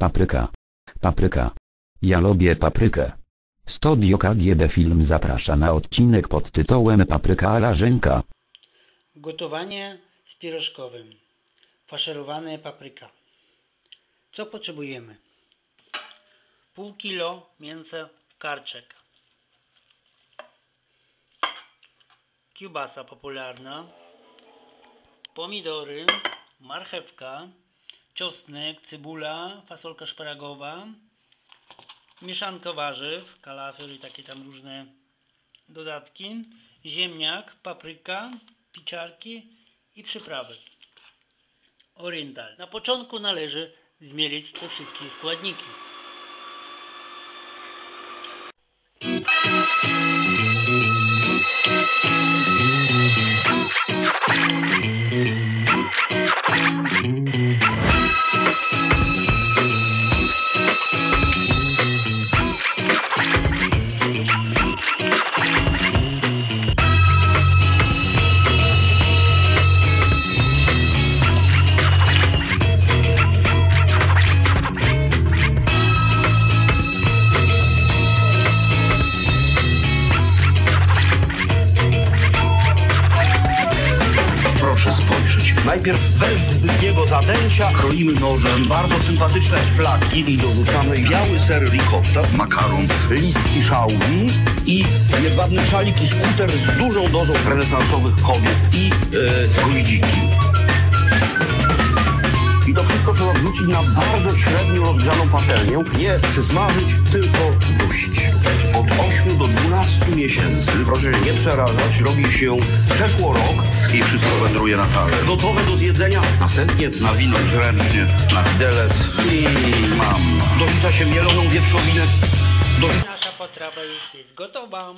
Papryka. Papryka. Ja lubię paprykę. Studio KGB Film zaprasza na odcinek pod tytułem Papryka Rażynka. Gotowanie z pierożkowym. Faszerowane papryka. Co potrzebujemy? Pół kilo mięsa karczek. Kiełbasa popularna. Pomidory, marchewka, czosnek, cebula, fasolka szparagowa, mieszanka warzyw, kalafior i takie tam różne dodatki, ziemniak, papryka, pieczarki i przyprawy. Oriental. Na początku należy zmielić te wszystkie składniki. Najpierw bez zbytniego zadęcia kroimy nożem bardzo sympatyczne flaki i dorzucamy biały ser ricotta, makaron, listki szałwi i jedwabny szalik i skuter z dużą dozą renesansowych kobiet i e, goździki. I to wszystko trzeba wrzucić na bardzo średnio rozgrzaną patelnię. Nie przysmażyć, tylko dusić. Od 8 do 12 miesięcy, proszę się nie przerażać, robi się przeszło rok i wędruje na talerz. Gotowe do zjedzenia, następnie nawinąć zręcznie na widelec i mam. Dorzuca się mieloną wieprzowinę. Dorzuca Nasza potrawa już jest gotowa.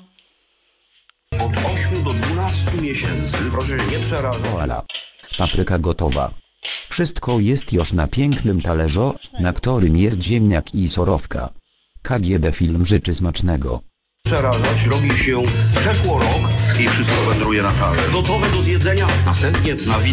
od 8 do 12 miesięcy, proszę się nie przerażać. Voila. Papryka gotowa. Wszystko jest już na pięknym talerzu, na którym jest ziemniak i sorowka. KGB Film życzy smacznego. Przerażać, robi się przeszło rok i wszystko wędruje na talerz. Gotowe do zjedzenia, następnie nawinąć